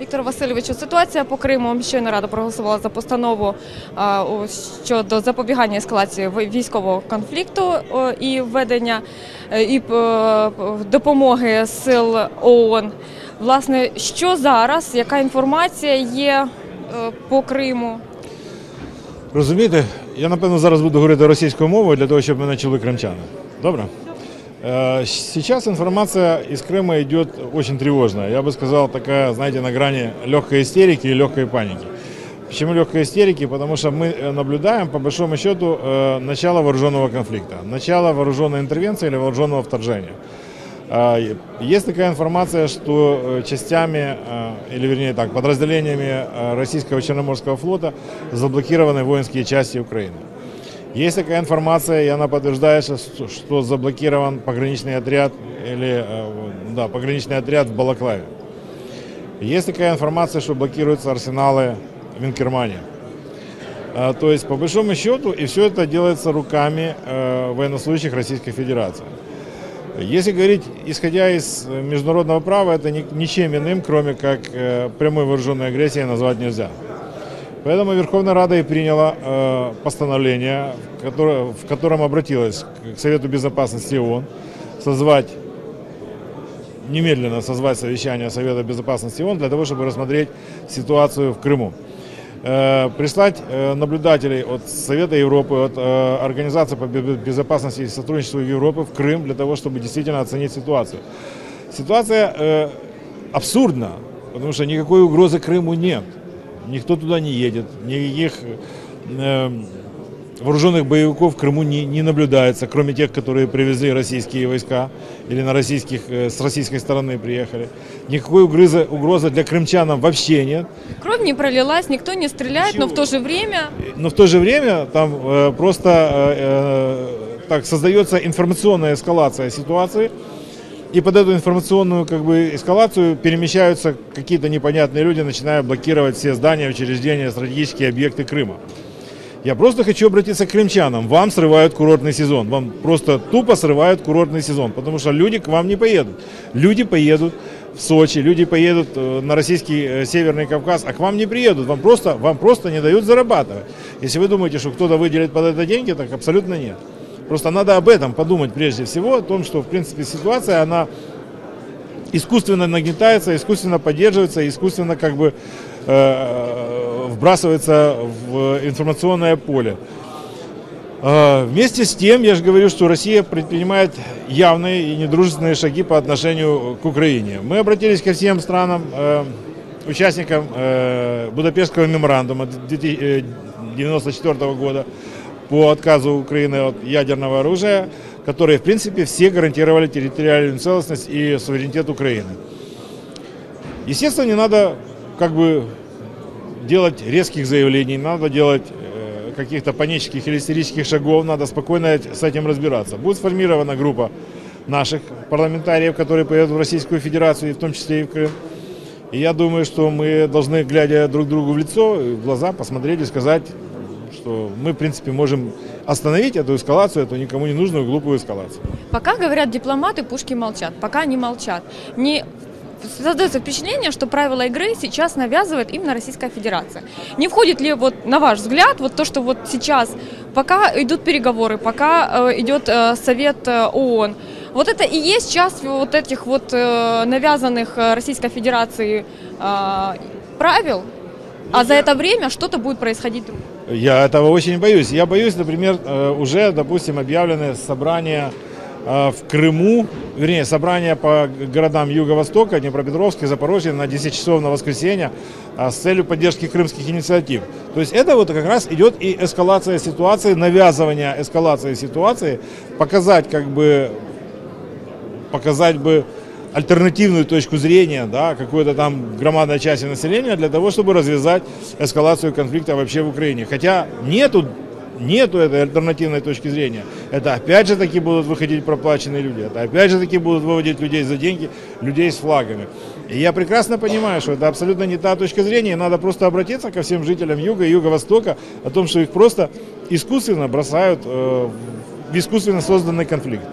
Віктор Васильовичу, ситуація по Криму щойно рада проголосувала за постанову щодо запобігання ескалації військового конфлікту і введення е, і е, допомоги сил ООН. Власне, що зараз, яка інформація є е, по Криму? Розумієте, я напевно зараз буду говорити російською мовою для того, щоб мене чули кримчани. Добре? Э, Сейчас информация из Крыма идет очень тревожная. Я бы сказал, такая, знаете, на грани легкой истерики и легкой паники. Почему легкой истерики? Потому что мы э, наблюдаем, по большому счету, э, начало вооруженного конфликта, начало вооруженной интервенции или вооруженного вторжения. Есть такая информация, что частями, или вернее так, подразделениями российского Черноморского флота заблокированы воинские части Украины. Есть такая информация, и она подтверждает, что- заблокирован пограничный отряд или э, да, пограничный отряд в Балаклаве. Есть такая информация, что блокируются арсеналы в Инкермане. А, То есть, по большому счету, и все это делается руками э, военнослужащих Российской Федерации. Если говорить, исходя из э, международного права, это ни- ничем иным, кроме как э, прямой вооруженной агрессией, назвать нельзя. Поэтому Верховная Рада и приняла э, постановление, которое, в котором обратилась к Совету Безопасности ООН созвать немедленно созвать совещание Совета Безопасности ООН для того, чтобы рассмотреть ситуацию в Крыму. Э, Прислать э, наблюдателей от Совета Европы, от э, Организации по бе- безопасности и сотрудничеству Европы в Крым для того, чтобы действительно оценить ситуацию. Ситуация абсурдна, потому что никакой угрозы Крыму нет. Никто туда не едет, никаких э, вооруженных боевиков в Крыму не, не наблюдается, кроме тех, которые привезли российские войска или на российских, э, с российской стороны приехали. Никакой угрозы, угрозы для крымчанам вообще нет. Кровь не пролилась, никто не стреляет, но в Ничего. то же время Но в то же время там э, просто э, э, так создается информационная эскалация ситуации. И под эту информационную как бы, эскалацию перемещаются какие-то непонятные люди, начиная блокировать все здания, учреждения, стратегические объекты Крыма. Я просто хочу обратиться к крымчанам. Вам срывают курортный сезон. Вам просто тупо срывают курортный сезон. Потому что люди к вам не поедут. Люди поедут в Сочи, люди поедут э, на российский э, Северный Кавказ, а к вам не приедут. Вам просто, вам просто не дают зарабатывать. Если вы думаете, что кто-то выделит под это деньги, так абсолютно нет. Просто надо об этом подумать прежде всего, о том, что в принципе ситуация, она искусственно нагнетается, искусственно поддерживается, искусственно как бы э, вбрасывается в информационное поле. Э, Вместе с тем, я же говорю, что Россия предпринимает явные и недружественные шаги по отношению к Украине. Мы обратились ко всем странам, э, участникам э, Будапештского меморандума 1994 года по отказу Украины от ядерного оружия, которые, в принципе, все гарантировали территориальную целостность и суверенитет Украины. Естественно, не надо как бы делать резких заявлений, надо делать э, каких-то панических или истерических шагов, надо спокойно с этим разбираться. Будет сформирована группа наших парламентариев, которые поедут в Российскую Федерацию, и в том числе и в Крым. И я думаю, что мы должны, глядя друг другу в лицо, в глаза, посмотреть и сказать, что мы, в принципе, можем остановить эту эскалацию, эту никому не нужную глупую эскалацию. Пока говорят дипломаты, пушки молчат. Пока они молчат. Не создается впечатление, что правила игры сейчас навязывает именно Российская Федерация. Не входит ли вот на ваш взгляд вот то, что вот сейчас, пока идут переговоры, пока э, идет э, Совет э, ООН, вот это и есть часть вот этих вот э, навязанных э, Российской Федерации э, правил, а за это время что-то будет происходить. Я этого очень боюсь. Я боюсь, например, э, уже, допустим, объявлены собрания э, в Крыму, вернее, собрания по городам Юго-Востока, Днепропетровске, Запорожье на 10 часов на воскресенье а, с целью поддержки крымских инициатив. То есть это вот как раз идет и эскалация ситуации, навязывание эскалации ситуации, показать как бы показать бы альтернативную точку зрения, да, какой-то там громадной части населения для того, чтобы развязать эскалацию конфликта вообще в Украине. Хотя нету, нету этой альтернативной точки зрения. Это опять же таки будут выходить проплаченные люди, это опять же таки будут выводить людей за деньги, людей с флагами. И я прекрасно понимаю, что это абсолютно не та точка зрения, и надо просто обратиться ко всем жителям Юга и Юго-Востока о том, что их просто искусственно бросают э, в искусственно созданный конфликт.